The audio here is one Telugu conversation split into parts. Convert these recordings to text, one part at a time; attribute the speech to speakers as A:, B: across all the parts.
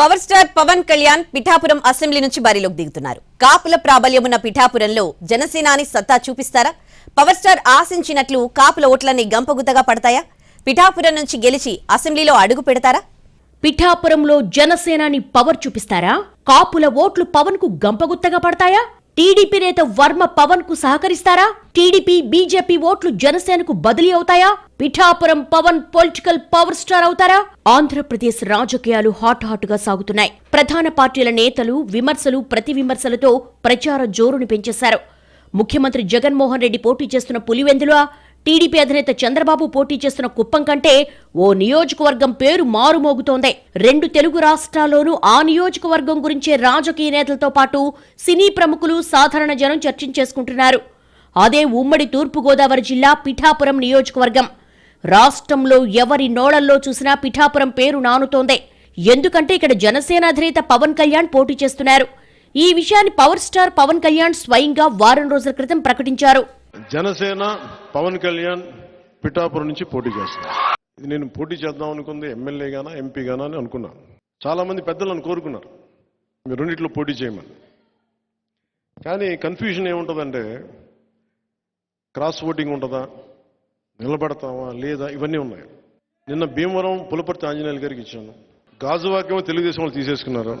A: Power star Pawan Kalyan Pithapuram assembly నుంచి బరిలోకి దిగుతున్నారు. కాపుల ప్రాబల్యమున్న పిఠాపురంలో జనసేనాని సత్తా చూపిస్తారా? పవర్ స్టార్ ఆశించినట్లు కాపుల ఓట్లన్నీ గంపగుత్తగా పడతాయా? పిఠాపురం నుంచి గెలిచి అసెంబ్లీలో అడుగు పెడతారా?
B: పిఠాపురంలో జనసేనాని పవర్ చూపిస్తారా? కాపుల ఓట్లు పవన్కు గంపగుత్తగా పడతాయా? టీడీపీ నేత వర్మ పవన్కు సహకరిస్తారా? టీడీపీ బీజేపీ ఓట్లు జనసేనకు బదిలీ అవుతాయా? Pithapuram Pawan political power star అవుతారా? ఆంధ్రప్రదేశ్ రాజకీయాలు హాట్ హాట్గా సాగుతున్నాయి. ప్రధాన పార్టీల నేతలు విమర్శలు ప్రతి విమర్శలతో ప్రచార జోరుని పెంచేశారు. ముఖ్యమంత్రి జగన్మోహన్ రెడ్డి పోటీ చేస్తున్న పులివెందుల టీడీపీ అధినేత చంద్రబాబు పోటీ చేస్తున్న కుప్పం కంటే ఓ నియోజకవర్గం పేరు మారుమోగుతోంది. రెండు తెలుగు రాష్ట్రాల్లోనూ ఆ నియోజకవర్గం గురించే రాజకీయ నేతలతో పాటు సినీ ప్రముఖులు సాధారణ జనం చర్చించేసుకుంటున్నారు. అదే ఉమ్మడి తూర్పుగోదావరి జిల్లా పిఠాపురం నియోజకవర్గం. రాష్ట్రంలో ఎవరి నోళల్లో చూసినా పిఠాపురం పేరు నానుతోంది. ఎందుకంటే ఇక్కడ జనసేన అధినేత పవన్ కళ్యాణ్ పోటీ చేస్తున్నారు. ఈ విషయాన్ని పవర్ స్టార్ పవన్ కళ్యాణ్ స్వయంగా వారం రోజుల క్రితం ప్రకటించారు.
C: జనసేన పవన్ కళ్యాణ్ పిఠాపురం నుంచి పోటీ చేస్తున్నారు. ఇది నేను పోటీ చేద్దాం అనుకుంది ఎమ్మెల్యే గానా ఎంపీ గానా అని అనుకున్నాను. చాలా మంది పెద్దలు నన్ను కోరుకున్నారు. మీరు రెండిట్లో పోటీ చేయమని. కానీ కన్ఫ్యూజన్ ఏముంటుందంటే క్రాస్ ఓటింగ్ ఉంటుందా నిలబడతామా లేదా ఇవన్నీ ఉన్నాయి. నిన్న భీమవరం పులపర్తి ఆంజనేయులు గారికి ఇచ్చాను. గాజువాక్యం తెలుగుదేశం వాళ్ళు తీసేసుకున్నారు.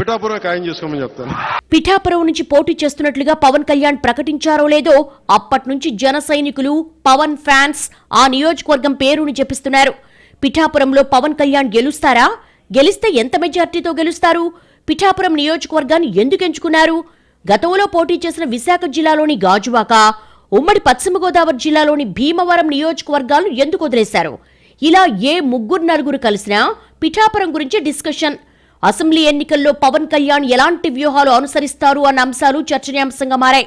C: పిఠాపురం ఖాయం చేసుకోమని చెప్తాను.
B: పిఠాపురం నుంచి పోటీ చేస్తున్నట్లుగా పవన్ కళ్యాణ్ ప్రకటించారో లేదో అప్పట్నుంచి జన సైనికులు పవన్ ఫ్యాన్స్ ఆ నియోజకవర్గం పేరుని చెప్పిస్తున్నారు పిఠాపురంలో పవన్ కళ్యాణ్ గెలుస్తారా? గెలిస్తే ఎంత మెజార్టీతో గెలుస్తారు? పిఠాపురం నియోజకవర్గాన్ని ఎందుకు ఎంచుకున్నారు? గతంలో పోటీ చేసిన విశాఖ జిల్లాలోని గాజువాక ఉమ్మడి పశ్చిమ గోదావరి జిల్లాలోని భీమవరం నియోజకవర్గాలను ఎందుకు వదిలేశారు? ఇలా ఏ ముగ్గురు నలుగురు కలిసినా పిఠాపురం గురించి డిస్కషన్. అసెంబ్లీ ఎన్నికల్లో పవన్ కళ్యాణ్ ఎలాంటి వ్యూహాలు అనుసరిస్తారు అన్న అంశాలు చర్చనీయాంశంగా మారాయి.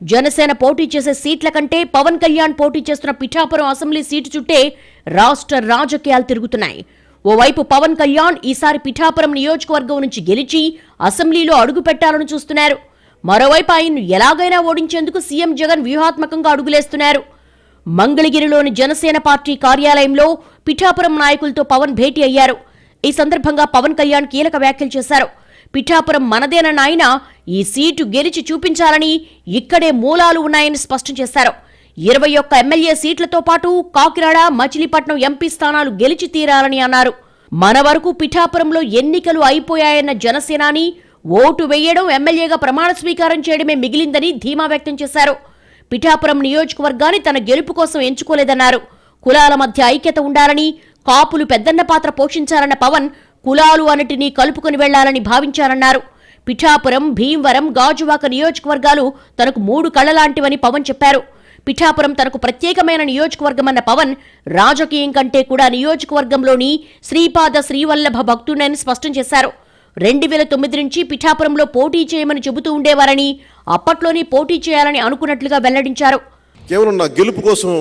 B: జనసేన పోటీ చేసే సీట్ల కంటే పవన్ కళ్యాణ్ పోటీ చేస్తున్న పిఠాపురం అసెంబ్లీ సీటు చుట్టే రాష్ట్ర రాజకీయాలు తిరుగుతున్నాయి. ఓవైపు పవన్ కళ్యాణ్ ఈసారి పిఠాపురం నియోజకవర్గం నుంచి గెలిచి అసెంబ్లీలో అడుగు పెట్టాలని చూస్తున్నారు. మరోవైపు ఆయన్ను ఎలాగైనా ఓడించేందుకు సీఎం జగన్ వ్యూహాత్మకంగా అడుగులేస్తున్నారు. మంగళగిరిలోని జనసేన పార్టీ కార్యాలయంలో పిఠాపురం నాయకులతో పవన్ భేటీ అయ్యారు. ఈ సందర్భంగా పవన్ కళ్యాణ్ కీలక వ్యాఖ్యలు చేశారు. పిఠాపురం మనదేనన్న ఆయన ఈ సీటు గెలిచి చూపించాలని ఇక్కడే మూలాలు ఉన్నాయని స్పష్టం చేశారు. ఇరవై ఒక్క ఎమ్మెల్యే సీట్లతో పాటు కాకినాడ మచిలీపట్నం ఎంపీ స్థానాలు గెలిచి తీరాలని అన్నారు. మన వరకు పిఠాపురంలో ఎన్నికలు అయిపోయాయన్న జనసేనాని ఓటు వేయడం ఎమ్మెల్యేగా ప్రమాణ స్వీకారం చేయడమే మిగిలిందని ధీమా వ్యక్తం చేశారు. పిఠాపురం నియోజకవర్గాన్ని తన గెలుపు కోసం ఎంచుకోలేదన్నారు. కులాల మధ్య ఐక్యత ఉండాలని కాపులు పెద్దన్న పాత్ర పోషించారన్న పవన్ కులాలు అన్నిటినీ కలుపుకొని వెళ్ళాలని భావించారన్నారు. పిఠాపురం భీమవరం గాజువాక నియోజకవర్గాలు తనకు మూడు కళ్ళలాంటివని పవన్ చెప్పారు. పిఠాపురం తనకు ప్రత్యేకమైన నియోజకవర్గమన్న పవన్ రాజకీయం కంటే కూడా నియోజకవర్గంలోని శ్రీపాద శ్రీవల్లభ భక్తుడని స్పష్టం చేశారు. రెండు వేల తొమ్మిది నుంచి పిఠాపురంలో పోటీ చేయమని చెబుతూ ఉండేవారని అప్పట్లోనే పోటీ చేయాలని అనుకున్నట్లుగా వెల్లడించారు.
C: కేవలం నా గెలుపు కోసం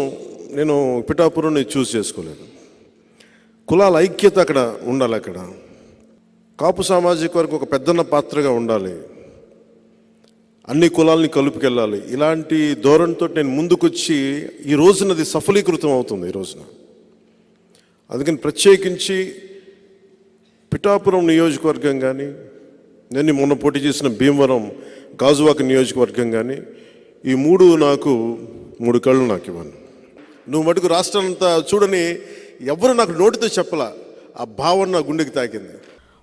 C: నేను పిఠాపురం చూస్ చేసుకోలేదు. కులాల ఐక్యత అక్కడ ఉండాలి అక్కడ. కాపు సామాజిక వర్గం ఒక పెద్దన్న పాత్రగా ఉండాలి. అన్ని కులాలని కలుపుకెళ్ళాలి. ఇలాంటి ధోరణితో నేను ముందుకొచ్చి ఈ రోజున అది సఫలీకృతం అవుతుంది ఈ రోజున. అందుకని ప్రత్యేకించి పిఠాపురం నియోజకవర్గం కానీ నేను మొన్న పోటీ చేసిన భీమవరం గాజువాక నియోజకవర్గం కానీ ఈ మూడు నాకు మూడు కళ్ళు నాకు ఇవ్వను నువ్వు మటుకు రాష్ట్రం అంతా చూడని ఎవరు నాకు నోటితో చెప్పలా. ఆ భావన నా గుండెకి తాకింది.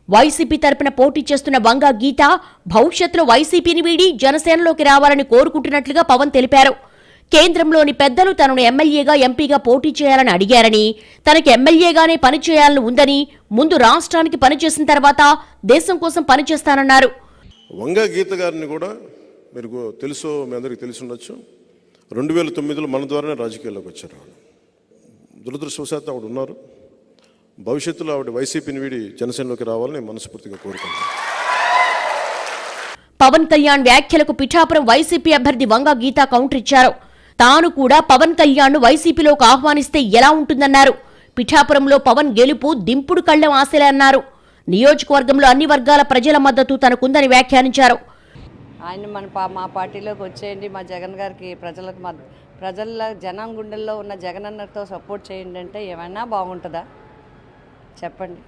B: వైసీపీ తరపున పోటీ చేస్తున్న వంగ గీత భవిష్యత్తులో వైసీపీని వీడి జనసేనలోకి రావాలని కోరుకుంటున్నట్లుగా పవన్ తెలిపారు. కేంద్రంలోని పెద్దలు తనను ఎమ్మెల్యేగా ఎంపీగా పోటీ చేయాలని అడిగారని తనకి ఎమ్మెల్యేగానే పనిచేయాలని ఉందని ముందు రాష్ట్రానికి పనిచేసిన తర్వాత దేశం కోసం పనిచేస్తానన్నారు
C: వంగ గీత గారిని కూడా మీరు తెలుసో మీ అందరికీ తెలిసి ఉండొచ్చు. రెండు వేల తొమ్మిదిలో మన ద్వారానే రాజకీయాల్లోకి వచ్చారు దురదృష్టవశాత్తు ఆవిడ ఉన్నారు. భవిష్యత్తులో ఆవిడ వైసీపీని వీడి జనసేనలోకి రావాలని మనస్ఫూర్తిగా కోరుకుంటున్నాను.
B: పవన్ కళ్యాణ్ వ్యాఖ్యలకు పిఠాపురం వైసీపీ అభ్యర్థి వంగ గీత కౌంటర్ ఇచ్చారు. తాను కూడా పవన్ కళ్యాణ్ వైసీపీలోకి ఆహ్వానిస్తే ఎలా ఉంటుందన్నారు. పిఠాపురంలో పవన్ గెలుపు దింపుడు కళ్ళం ఆశలే అన్నారు. నియోజకవర్గంలో అన్ని వర్గాల ప్రజల మద్దతు తనకుందని వ్యాఖ్యానించారు.
D: ఆయన మన పా మా పార్టీలోకి వచ్చేయండి మా జగన్ గారికి ప్రజలకు మద్ ప్రజల జనం గుండెల్లో ఉన్న జగన్ అన్నతో సపోర్ట్ చేయండి అంటే ఏమైనా బాగుంటుందా? చెప్పండి.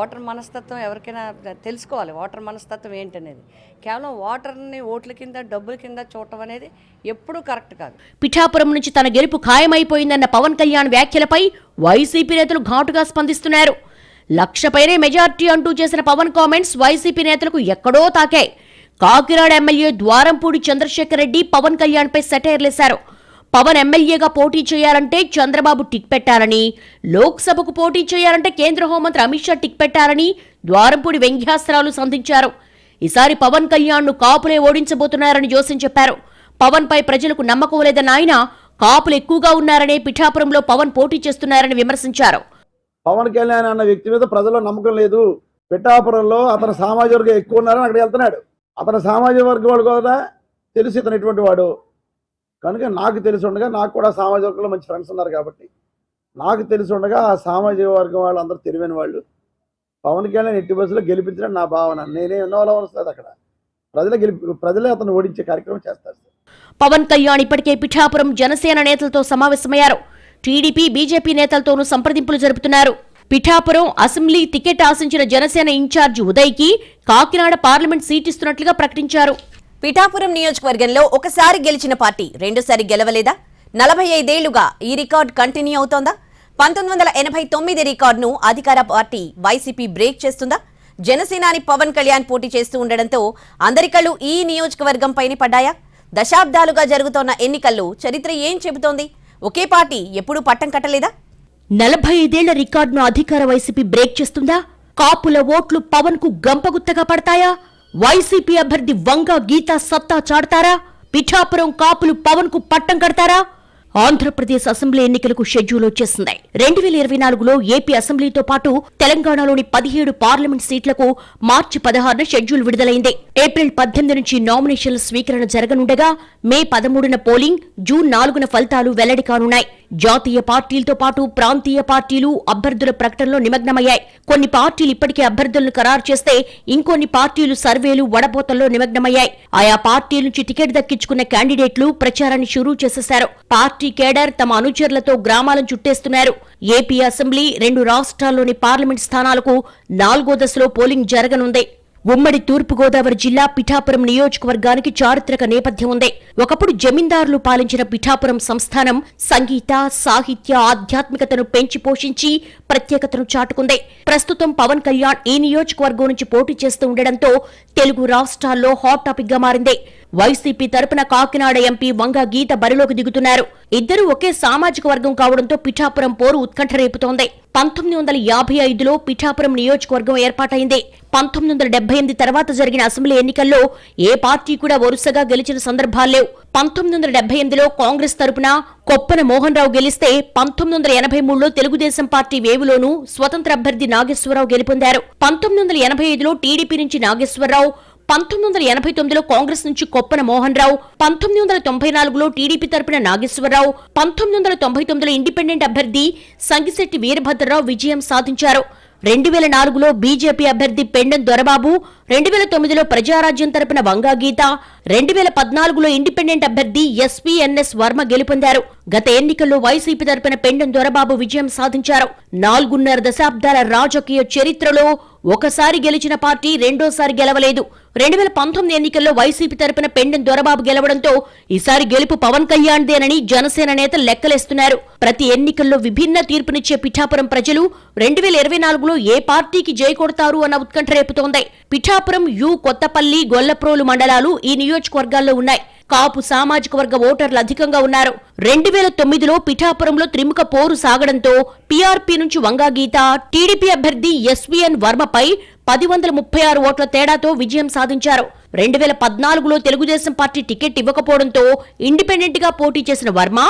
D: ఓటర్ మనస్తత్వం ఎవరికైనా తెలుసుకోవాలి. ఓటర్ మనస్తత్వం ఏంటనేది. కేవలం ఓటర్ని ఓట్ల కింద డబ్బుల కింద చూడటం అనేది ఎప్పుడూ కరెక్ట్ కాదు.
B: పిఠాపురం నుంచి తన గెలుపు ఖాయమైపోయిందన్న పవన్ కళ్యాణ్ వ్యాఖ్యలపై వైసీపీ నేతలు ఘాటుగా స్పందిస్తున్నారు. లక్షపైనే మెజార్టీ అంటూ చేసిన పవన్ కామెంట్స్ వైసీపీ నేతలకు ఎక్కడో తాకాయి. కాకినాడ ఎమ్మెల్యే ద్వారంపూడి చంద్రశేఖర్ రెడ్డి పవన్ కళ్యాణ్పై సెటైర్లేశారు. పవన్ ఎమ్మెల్యేగా పోటీ చేయాలంటే చంద్రబాబు టిక్ పెట్టారని లోక్సభకు పోటీ చేయాలంటే కేంద్ర హోంమంత్రి అమిత్ షా టిక్ పెట్టారని ద్వారంపూడి వ్యంగ్యాస్త్రాలు సంధించారు. ఈసారి పవన్ కళ్యాణ్ను కాపులే ఓడించబోతున్నారని జోస్యం చెప్పారు. పవన్ పై ప్రజలకు నమ్మకం లేదన్న ఆయన కాపులు ఎక్కువగా ఉన్నారనే పిఠాపురంలో పవన్ పోటీ చేస్తున్నారని విమర్శించారు.
E: పవన్ కళ్యాణ్ అన్న వ్యక్తి మీద ప్రజల్లో నమ్మకం లేదు. పిఠాపురంలో అతని సామాజిక వర్గం ఎక్కువ ఉన్నారని అక్కడ వెళ్తున్నాడు. అతని సామాజిక వర్గం వాడు కూడా తెలిసి ఇతను ఎటువంటి వాడు. కనుక నాకు తెలిసి ఉండగా నాకు కూడా సామాజిక వర్గంలో మంచి ఫ్రెండ్స్ ఉన్నారు కాబట్టి నాకు తెలిసి ఉండగా ఆ సామాజిక వర్గం వాళ్ళు అందరూ తెలివైన వాళ్ళు. పవన్ కళ్యాణ్ ఎట్టి బస్సులో గెలిపించడం నా భావన. నేనే ఎన్నో వస్తుంది అక్కడ. ప్రజలే గెలిపి ప్రజలే అతను ఓడించే కార్యక్రమం చేస్తారు సార్.
B: పవన్ కళ్యాణ్ ఇప్పటికే పిఠాపురం జనసేన నేతలతో సమావేశమయ్యారు. టీడీపీ బీజేపీ నేతలతోనూ సంప్రదింపులు జరుపుతున్నారు. పిఠాపురం అసెంబ్లీ టికెట్ ఆశించిన జనసేన ఇన్ఛార్జి ఉదయ్కి కాకినాడ పార్లమెంట్ సీట్ ఇస్తున్నట్లుగా ప్రకటించారు.
A: పిఠాపురం నియోజకవర్గంలో ఒకసారి గెలిచిన పార్టీ రెండోసారి గెలవలేదా? నలభై ఐదేళ్ళుగా ఈ రికార్డ్ కంటిన్యూ అవుతోందా? పంతొమ్మిది వందల ఎనభై తొమ్మిది రికార్డును అధికార పార్టీ వైసీపీ బ్రేక్ చేస్తుందా? జనసేనాని పవన్ కళ్యాణ్ పోటీ చేస్తూ ఉండడంతో అందరి కళ్ళు ఈ నియోజకవర్గంపైనే పడ్డాయా? దశాబ్దాలుగా జరుగుతోన్న ఎన్నికల్లో చరిత్ర ఏం చెబుతోంది? ఒకే పార్టీ ఎప్పుడూ పట్టం కట్టలేదా?
B: నలభై ఐదేళ్ళ రికార్డును అధికార వైసీపీ బ్రేక్ చేస్తుందా? కాపుల ఓట్లు పవన్కు గంపగుత్తగా పడతాయా? వైసీపీ అభ్యర్థి వంగ గీత సత్తా చాడతారా పిఠాపురం కాపులు పవన్కు పట్టం కడతారా? ఆంధ్రప్రదేశ్ అసెంబ్లీ ఎన్నికలకు షెడ్యూల్ వచ్చేసింది. రెండు వేల ఇరవై నాలుగులో ఏపీ అసెంబ్లీతో పాటు తెలంగాణలోని పదిహేడు పార్లమెంట్ సీట్లకు మార్చి పదహారున షెడ్యూల్ విడుదలైంది. ఏప్రిల్ పద్దెనిమిది నుంచి నామినేషన్ల స్వీకరణ జరగనుండగా మే పదమూడున పోలింగ్ జూన్ నాలుగున ఫలితాలు వెల్లడి కానున్నాయి. జాతీయ పార్టీలతో పాటు ప్రాంతీయ పార్టీలు అభ్యర్థుల ప్రకటనలో నిమగ్నమయ్యాయి. కొన్ని పార్టీలు ఇప్పటికే అభ్యర్థులను ఖరారు చేస్తే ఇంకొన్ని పార్టీలు సర్వేలు వడపోతల్లో నిమగ్నమయ్యాయి. ఆయా పార్టీల నుంచి టికెట్ దక్కించుకున్న క్యాండిడేట్లు ప్రచారాన్ని షురూ చేసేశారు. పార్టీ కేడర్ తమ అనుచరులతో గ్రామాలను చుట్టేస్తున్నారు. ఏపీ అసెంబ్లీ రెండు రాష్ట్రాల్లోని పార్లమెంట్ స్థానాలకు నాలుగో దశలో పోలింగ్ జరగనుంది. ఉమ్మడి తూర్పుగోదావరి జిల్లా పిఠాపురం నియోజకవర్గానికి చారిత్రక నేపథ్యం ఉంది. ఒకప్పుడు జమీందారులు పాలించిన పిఠాపురం సంస్థానం సంగీత సాహిత్య ఆధ్యాత్మికతను పెంచి పోషించి ప్రత్యేకతను చాటుకుంది. ప్రస్తుతం పవన్ కళ్యాణ్ ఈ నియోజకవర్గం నుంచి పోటీ చేస్తూ ఉండడంతో తెలుగు రాష్ట్రాల్లో హాట్ టాపిక్గా మారింది. వైసీపీ తరపున కాకినాడ ఎంపీ వంగ గీత బరిలోకి దిగుతున్నారు. ఇద్దరు ఒకే సామాజిక వర్గం కావడంతో పిఠాపురం పోరు ఉత్కంఠ రేపుతోంది. పంతొమ్మిది వందల యాభై ఐదులో పిఠాపురం నియోజకవర్గం ఏర్పాటైంది. పంతొమ్మిది వందల డెబ్బై ఎనిమిది తర్వాత జరిగిన అసెంబ్లీ ఎన్నికల్లో ఏ పార్టీ కూడా వరుసగా గెలిచిన సందర్భాల్లేవు పంతొమ్మిది వందల డెబ్బై ఎనిమిదిలో కాంగ్రెస్ తరపున కొప్పన మోహన్ రావు గెలిస్తే పంతొమ్మిది వందల ఎనభై మూడులో తెలుగుదేశం పార్టీ వేవులోనూ స్వతంత్ర అభ్యర్థి నాగేశ్వరరావు గెలుపొందారు. పంతొమ్మిది వందల ఎనభై ఐదులో టీడీపీ నుంచి నాగేశ్వరరావు పంతొమ్మిది వందల ఎనభై తొమ్మిదిలో కాంగ్రెస్ నుంచి కొప్పన మోహన్ రావు పంతొమ్మిది వందల తొంభై నాలుగులో టీడీపీ తరపున నాగేశ్వరరావు పంతొమ్మిది వందల తొంభై తొమ్మిదిలో ఇండిపెండెంట్ అభ్యర్థి సంగిశెట్టి వీరభద్రరావు విజయం సాధించారు. రెండు వేల నాలుగులో బీజేపీ అభ్యర్థి పెండం దొరబాబు రెండు వేల తొమ్మిదిలో ప్రజారాజ్యం తరపున వంగా గీత రెండు వేల పద్నాలుగులో ఇండిపెండెంట్ అభ్యర్థి ఎస్పీఎన్ఎస్ వర్మ గెలుపొందారు. గత ఎన్నికల్లో వైసీపీ తరపున పెండెం దొరబాబు విజయం సాధించారు. నాలుగున్నర దశాబ్దాల రాజకీయ చరిత్రలో ఒకసారి గెలిచిన పార్టీ రెండోసారి గెలవలేదు. రెండు వేల పంతొమ్మిది ఎన్నికల్లో వైసీపీ తరపున పెండెం దొరబాబు గెలవడంతో ఈసారి గెలుపు పవన్ కళ్యాణ్దేనని జనసేన నేత లెక్కలేస్తున్నారు. ప్రతి ఎన్నికల్లో విభిన్న తీర్పునిచ్చే పిఠాపురం ప్రజలు రెండు వేల ఇరవై నాలుగులో ఏ పార్టీకి జై కొడతారు అన్న ఉత్కంఠ రేపుతోంది. పిఠాపురం యు కొత్తపల్లి గొల్లప్రోలు మండలాలు ఈ నియోజకవర్గాల్లో ఉన్నాయి. కాపు సామాజిక వర్గ ఓటర్లు అధికంగా ఉన్నారు. రెండు వేల తొమ్మిదిలో పిఠాపురంలో త్రిముఖ పోరు సాగడంతో పీఆర్పీ నుంచి వంగా గీత టీడీపీ అభ్యర్థి ఎస్వీఎన్ వర్మపై పది వందల ముప్పై ఆరు ఓట్ల తేడాతో విజయం సాధించారు. రెండు వేల పద్నాలుగులో తెలుగుదేశం పార్టీ టికెట్ ఇవ్వకపోవడంతో ఇండిపెండెంట్గా పోటీ చేసిన వర్మ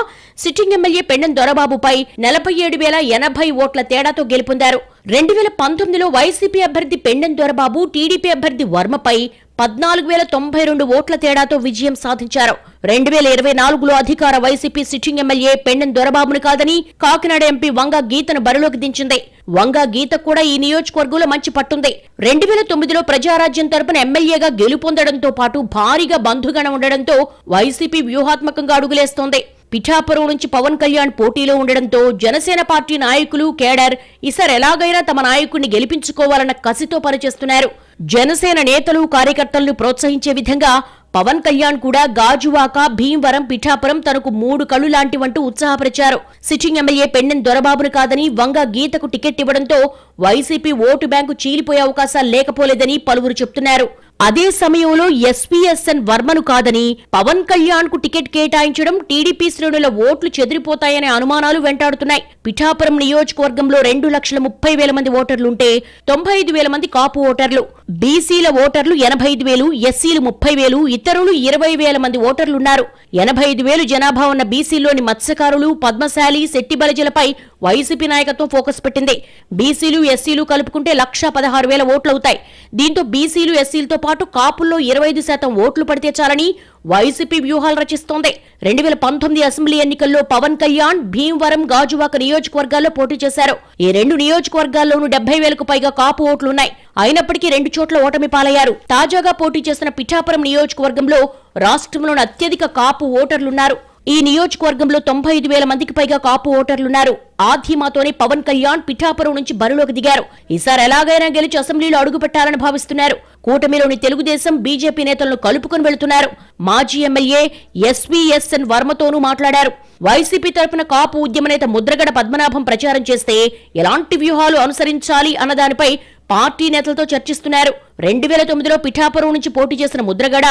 B: సిట్టింగ్ ఎమ్మెల్యే పెండెం దొరబాబుపై నలభై ఏడు వేల ఎనభై ఓట్ల తేడాతో గెలుపొందారు. రెండు వేల పంతొమ్మిదిలో వైసీపీ అభ్యర్థి పెండెం దొరబాబు టీడీపీ అభ్యర్థి వర్మపై పద్నాలుగు వేల తొంభై రెండు ఓట్ల తేడాతో విజయం సాధించారు. రెండు వేల ఇరవై నాలుగులో అధికార వైసీపీ సిట్టింగ్ ఎమ్మెల్యే పెండెం దొరబాబును కాదని కాకినాడ ఎంపీ వంగ గీతను బరిలోకి దించింది. వంగ గీత కూడా ఈ నియోజకవర్గంలో మంచి పట్టుంది. రెండు వేల తొమ్మిదిలో ప్రజారాజ్యం తరపున ఎమ్మెల్యేగా గెలుపొందడంతో పాటు భారీగా బంధుగణ ఉండడంతో వైసీపీ వ్యూహాత్మకంగా అడుగులేస్తోంది. పిఠాపురం నుంచి పవన్ కళ్యాణ్ పోటీలో ఉండడంతో జనసేన పార్టీ నాయకులు కేడర్ ఈసారి ఎలాగైనా తమ నాయకుడిని గెలిపించుకోవాలన్న కసితో పనిచేస్తున్నారు. జనసేన నేతలు కార్యకర్తలను ప్రోత్సహించే విధంగా పవన్ కళ్యాణ్ కూడా గాజువాక భీమవరం పిఠాపురం తనకు మూడు కళ్ళు లాంటివంటూ ఉత్సాహపరిచారు. సిట్టింగ్ ఎమ్మెల్యే పెన్నెన్ దొరబాబును కాదని వంగ గీతకు టికెట్ ఇవ్వడంతో వైసీపీ ఓటు బ్యాంకు చీలిపోయే అవకాశాలు లేకపోలేదని పలువురు చెప్తున్నారు. అదే సమయంలో ఎస్పీఎస్ఎన్ వర్మను కాదని పవన్ కళ్యాణ్కు టికెట్ కేటాయించడం టీడీపీ శ్రేణుల ఓట్లు చెదిరిపోతాయనే అనుమానాలు వెంటాడుతున్నాయి. పిఠాపురం నియోజకవర్గంలో రెండు లక్షల ముప్పై వేల మంది ఓటర్లుంటే తొంభై ఐదు వేల మంది కాపు ఓటర్లు బీసీల ఓటర్లు ఎనభై ఐదు వేలు ఎస్సీలు ముప్పై వేలు ఇతరులు ఇరవై వేల మంది ఓటర్లున్నారు ఎనభై ఐదు వేలు జనాభా ఉన్న బీసీలోని మత్స్యకారులు పద్మశాలి శెట్టి బలజలపై వైసీపీ నాయకత్వం ఫోకస్ పెట్టింది. బీసీలు ఎస్సీలు కలుపుకుంటే లక్ష పదహారు వేల ఓట్లవుతాయి దీంతో బీసీలు ఎస్సీలతో పాటు కాపుల్లో ఇరవై ఐదు శాతం ఓట్లు పడితే చాలని వైసీపీ వ్యూహాలు రచిస్తోంది. రెండు వేల పంతొమ్మిది అసెంబ్లీ ఎన్నికల్లో పవన్ కళ్యాణ్ భీమవరం గాజువాక నియోజకవర్గాల్లో పోటీ చేశారు. ఈ రెండు నియోజకవర్గాల్లోనూ డెబ్బై వేలకు పైగా కాపు ఓట్లున్నాయి. అయినప్పటికీ రెండు చోట్ల ఓటమి పాలయ్యారు. తాజాగా పోటీ చేసిన పిఠాపురం నియోజకవర్గంలో రాష్ట్రంలోని అత్యధిక కాపు ఓటర్లున్నారు. ఈ నియోజకవర్గంలో తొంభై ఐదు వేల మందికి పైగా కాపు ఓటర్లున్నారు. ఆ ధీమాతోనే పవన్ కళ్యాణ్ పిఠాపురం నుంచి బరిలోకి దిగారు. ఈసారి ఎలాగైనా గెలిచి అసెంబ్లీలో అడుగుపెట్టాలని భావిస్తున్నారు. కూటమిలోని తెలుగుదేశం బీజేపీ నేతలను కలుపుకొని వెళుతున్నారు. మాజీ ఎమ్మెల్యే ఎస్వీఎస్ఎన్ వర్మతోనూ మాట్లాడారు. వైసీపీ తరపున కాపు ఉద్యమ నేత ముద్రగడ పద్మనాభం ప్రచారం చేస్తే ఎలాంటి వ్యూహాలు అనుసరించాలి అన్నదానిపై పార్టీ నేతలతో చర్చిస్తున్నారు. రెండు వేల తొమ్మిదిలో పిఠాపురం నుంచి పోటీ చేసిన ముద్రగడ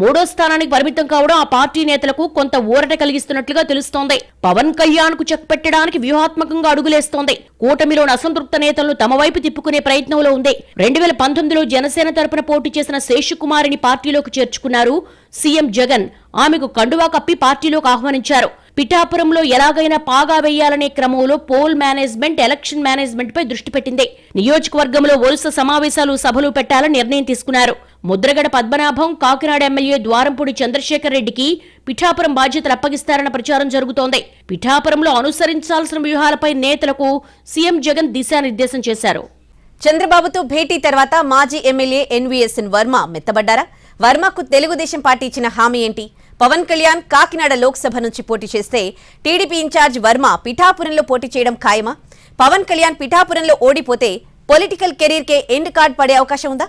B: మూడో స్థానానికి పరిమితం కావడం ఆ పార్టీ నేతలకు కొంత ఊరట కలిగిస్తున్నట్లుగా తెలుస్తోంది. పవన్ కళ్యాణ్కు చెక్ పెట్టడానికి వ్యూహాత్మకంగా అడుగులేస్తోంది. కూటమిలోని అసంతృప్త నేతలను తమ వైపు తిప్పుకునే ప్రయత్నంలో ఉంది. రెండు వేల పంతొమ్మిదిలో జనసేన తరపున పోటీ చేసిన శేషుకుమారిని పార్టీలోకి చేర్చుకున్నారు సీఎం జగన్. ఆమెకు కండువా కప్పి పార్టీలోకి ఆహ్వానించారు. పిఠాపురంలో ఎలాగైనా పాగా వేయాలనే క్రమంలో పోల్ మేనేజ్మెంట్ ఎలక్షన్ మేనేజ్మెంట్ పై దృష్టి పెట్టింది. నియోజకవర్గంలో వరుస సమావేశాలు సభలు పెట్టాలని నిర్ణయం తీసుకున్నారు. ముద్రగడ పద్మనాభం కాకినాడ ఎమ్మెల్యే ద్వారంపూడి చంద్రశేఖర్ రెడ్డికి పిఠాపురం బాధ్యతలు అప్పగిస్తారన్న ప్రచారం జరుగుతోంది. పిఠాపురంలో అనుసరించాల్సిన వ్యూహాలపై నేతలకు సీఎం జగన్ దిశానిర్దేశం చేశారు.
A: చంద్రబాబుతో భేటీ తర్వాత మాజీ ఎమ్మెల్యే ఎన్వీఎస్ఎన్ వర్మ మెత్తబడ్డారా? వర్మకు తెలుగుదేశం పార్టీ ఇచ్చిన హామీ ఏంటి? పవన్ కళ్యాణ్ కాకినాడ లోక్సభ నుంచి పోటీ చేస్తే టీడీపీ ఇన్ఛార్జ్ వర్మ పిఠాపురంలో పోటీ చేయడం ఖాయమా? పవన్ కళ్యాణ్ పిఠాపురంలో ఓడిపోతే పొలిటికల్ కెరీర్కే ఎండ్ కార్డ్ పడే అవకాశం ఉందా?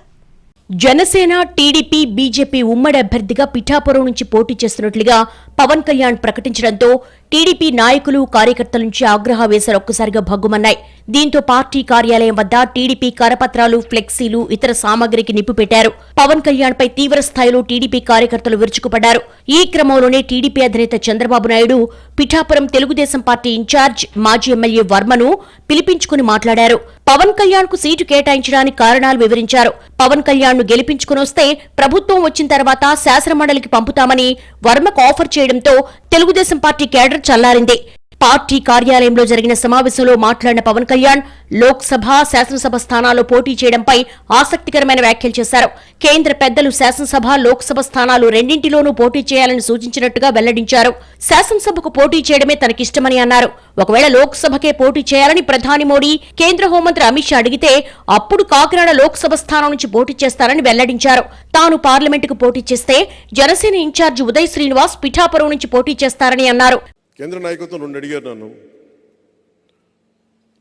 B: జనసేన టీడీపీ బీజేపీ ఉమ్మడి అభ్యర్థిగా పిఠాపురం నుంచి పోటీ చేస్తున్నట్లుగా పవన్ కళ్యాణ్ ప్రకటించడంతో టీడీపీ నాయకులు కార్యకర్తల నుంచి ఆగ్రహవేశాలు ఒక్కసారిగా భగ్గుమన్నాయి. దీంతో పార్టీ కార్యాలయం వద్ద టీడీపీ కరపత్రాలు ఫ్లెక్సీలు ఇతర సామగ్రికి నిప్పు పెట్టారు. పవన్ కళ్యాణ్ పై తీవ్ర స్థాయిలో టీడీపీ కార్యకర్తలు విరుచుకుపడ్డారు. ఈ క్రమంలోనే టీడీపీ అధినేత చంద్రబాబు నాయుడు పిఠాపురం తెలుగుదేశం పార్టీ ఇన్ఛార్జ్ మాజీ ఎమ్మెల్యే వర్మను పిలిపించుకుని మాట్లాడారు. పవన్ కళ్యాణ్కు సీటు కేటాయించడానికి కారణాలు వివరించారు. పవన్ కళ్యాణ్ను గెలిపించుకుని వస్తే ప్రభుత్వం వచ్చిన తర్వాత శాసనమండలికి పంపుతామని వర్మకు ఆఫర్ చేయడంతో తెలుగుదేశం పార్టీ కేడర్ చల్లారింది. పార్టీ కార్యాలయంలో జరిగిన సమావేశంలో మాట్లాడిన పవన్ కళ్యాణ్ లోక్సభ శాసనసభ స్థానాల్లో పోటీ చేయడంపై ఆసక్తికరమైన వ్యాఖ్యలు చేశారు. కేంద్ర పెద్దలు శాసనసభ లోక్సభ స్థానాలు రెండింటిలోనూ పోటీ చేయాలని సూచించినట్టుగా వెల్లడించారు. శాసనసభకు పోటీ చేయడమే తనకిష్టమని అన్నారు. ఒకవేళ లోక్సభకే పోటీ చేయాలని ప్రధాని మోడీ కేంద్ర హోంమంత్రి అమిత్ షా అడిగితే అప్పుడు కాకినాడ లోక్సభ స్థానం నుంచి పోటీ చేస్తారని వెల్లడించారు. తాను పార్లమెంటుకు పోటీ చేస్తే జనసేన ఇన్ఛార్జి ఉదయ్ శ్రీనివాస్ పిఠాపురం నుంచి పోటీ చేస్తారని అన్నారు.
C: కేంద్ర నాయకత్వం రెండు అడిగారు నన్ను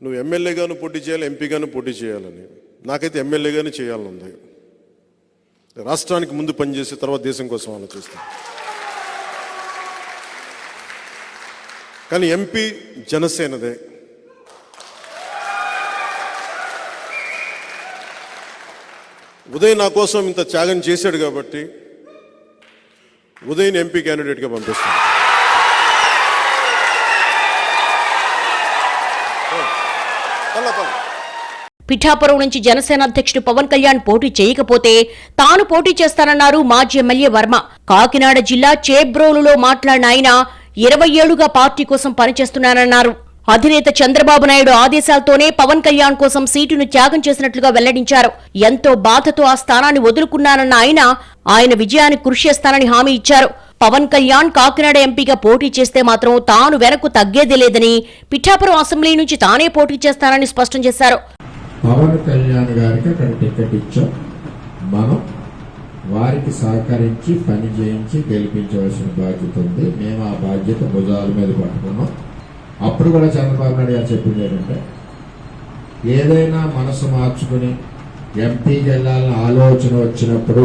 C: నువ్వు ఎమ్మెల్యేగాను పోటీ చేయాలి ఎంపీగాను పోటీ చేయాలని. నాకైతే ఎమ్మెల్యేగానే చేయాలని ఉంది రాష్ట్రానికి ముందు పనిచేసి తర్వాత దేశం కోసం ఆలోచిస్తాను కానీ ఎంపీ జనసేనదే. ఉదయ్ నా కోసం ఇంత త్యాగం చేశాడు కాబట్టి ఉదయ్ని ఎంపీ క్యాండిడేట్గా పంపిస్తాను.
B: పిఠాపురం నుంచి జనసేన అధ్యక్షుడు పవన్ కళ్యాణ్ పోటీ చేయకపోతే తాను పోటీ చేస్తానన్నారు మాజీ ఎమ్మెల్యే వర్మ. కాకినాడ జిల్లా చేబ్రోలులో మాట్లాడిన ఆయన ఇరవై ఏళ్ళుగా పార్టీ కోసం పనిచేస్తున్నానన్నారు. అధినేత చంద్రబాబు నాయుడు ఆదేశాలతోనే పవన్ కళ్యాణ్ కోసం సీటును త్యాగం చేసినట్లుగా వెల్లడించారు. ఎంతో బాధతో ఆ స్థానాన్ని వదులుకున్నానన్న ఆయన ఆయన విజయానికి కృషి చేస్తానని హామీ ఇచ్చారు. పవన్ కళ్యాణ్ కాకినాడ ఎంపీగా పోటీ చేస్తే మాత్రం తాను వెనక్కు తగ్గేది లేదని పిఠాపురం అసెంబ్లీ నుంచి తానే పోటీ చేస్తానని స్పష్టం చేశారు.
F: పవన్ కళ్యాణ్ గారికి అక్కడ టికెట్ ఇచ్చాం. మనం వారికి సహకరించి పని చేయించి గెలిపించవలసిన బాధ్యత ఉంది. మేము ఆ బాధ్యత భుజాల మీద పట్టుకున్నాం. అప్పుడు కూడా చంద్రబాబు నాయుడు గారు చెప్పింది ఏంటంటే ఏదైనా మనసు మార్చుకుని ఎంపీకి వెళ్ళాలని ఆలోచన వచ్చినప్పుడు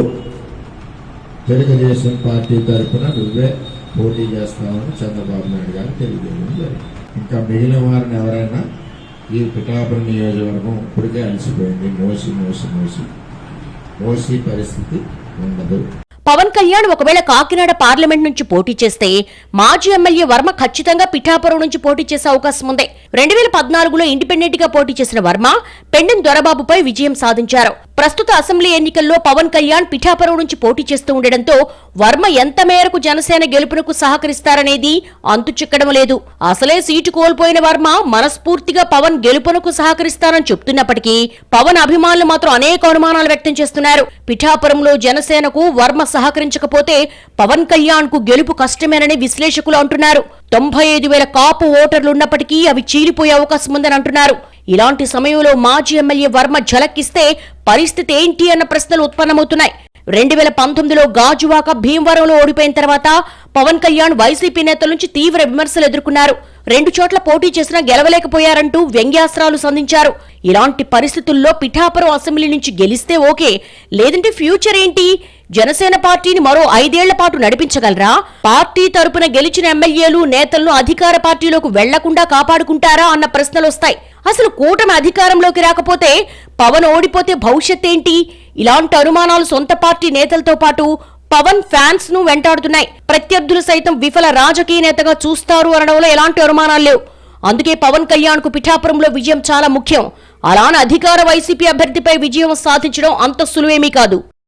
F: తెలుగుదేశం పార్టీ తరఫున నువ్వే పోటీ చేస్తామని చంద్రబాబు నాయుడు గారు తెలియజేయడం జరిగింది. ఇంకా మిగిలిన వారిని ఎవరైనా ఈ పిఠాపురం నియోజకవర్గం ఇప్పటికే అలసిపోయింది. మోసి మోసి మోసి. మోసి పరిస్థితి ఉండదు.
B: పవన్ కళ్యాణ్ ఒకవేళ కాకినాడ పార్లమెంట్ నుంచి పోటీ చేస్తే మాజీ ఎమ్మెల్యే వర్మ ఖచ్చితంగా పిఠాపురం నుంచి పోటీ చేసే అవకాశం ఉంది. రెండు వేల పద్నాలుగులో ఇండిపెండెంట్గా పోటీ చేసిన వర్మ పెండెం దొరబాబుపై విజయం సాధించారు. ప్రస్తుత అసెంబ్లీ ఎన్నికల్లో పవన్ కళ్యాణ్ పిఠాపురం నుంచి పోటీ చేస్తూ ఉండడంతో వర్మ ఎంత మేరకు జనసేన గెలుపునకు సహకరిస్తారనేది అంతు చిక్కడం లేదు. అసలే సీటు కోల్పోయిన వర్మ మనస్ఫూర్తిగా పవన్ గెలుపునకు సహకరిస్తారని చెప్తున్నప్పటికీ పవన్ అభిమానులు మాత్రం అనేక అనుమానాలు వ్యక్తం చేస్తున్నారు. పిఠాపురంలో జనసేనకు వర్మ సహకరించకపోతే పవన్ కళ్యాణ్కు గెలుపు కష్టమేనని విశ్లేషకులు అంటున్నారు. తొంభై ఐదు వేల కాపు ఓటర్లున్నప్పటికీ అవి చీలిపోయే అవకాశం ఉందని అంటున్నారు. ఇలాంటి సమయంలో మాజీ ఎమ్మెల్యే వర్మ ఝలక్కిస్తే పరిస్థితి ఏంటి అన్న ప్రశ్నలు ఉత్పన్నమవుతున్నాయి. రెండు వేల పంతొమ్మిదిలో గాజువాక భీమవరంలో ఓడిపోయిన తర్వాత పవన్ కళ్యాణ్ వైసీపీ నేతల నుంచి తీవ్ర విమర్శలు ఎదుర్కొన్నారు. రెండు చోట్ల పోటీ చేసినా గెలవలేకపోయారంటూ వ్యంగ్యాస్త్రాలు సంధించారు. ఇలాంటి పరిస్థితుల్లో పిఠాపురం అసెంబ్లీ నుంచి గెలిస్తే ఓకే. లేదంటే ఫ్యూచర్ ఏంటి? జనసేన పార్టీని మరో ఐదేళ్ళ పాటు నడిపించగలరా? పార్టీ తరపున గెలిచిన ఎమ్మెల్యేలు నేతలను అధికార పార్టీలోకి వెళ్ళకుండా కాపాడుకుంటారా అన్న ప్రశ్నలు వస్తాయి. అసలు కూటమి అధికారంలోకి రాకపోతే పవన్ ఓడిపోతే భవిష్యత్ ఏంటి ఇలాంటి అనుమానాలు సొంత పార్టీ నేతలతో పాటు పవన్ ఫ్యాన్స్ను వెంటాడుతున్నాయి. ప్రత్యర్థులు సైతం విఫల రాజకీయ నేతగా చూస్తారు అనడంలో ఎలాంటి అనుమానాలు లేవు. అందుకే పవన్ కళ్యాణ్కు పిఠాపురంలో విజయం చాలా ముఖ్యం. అలానే అధికార వైసీపీ అభ్యర్థిపై విజయం సాధించడం అంత సులువేమీ కాదు.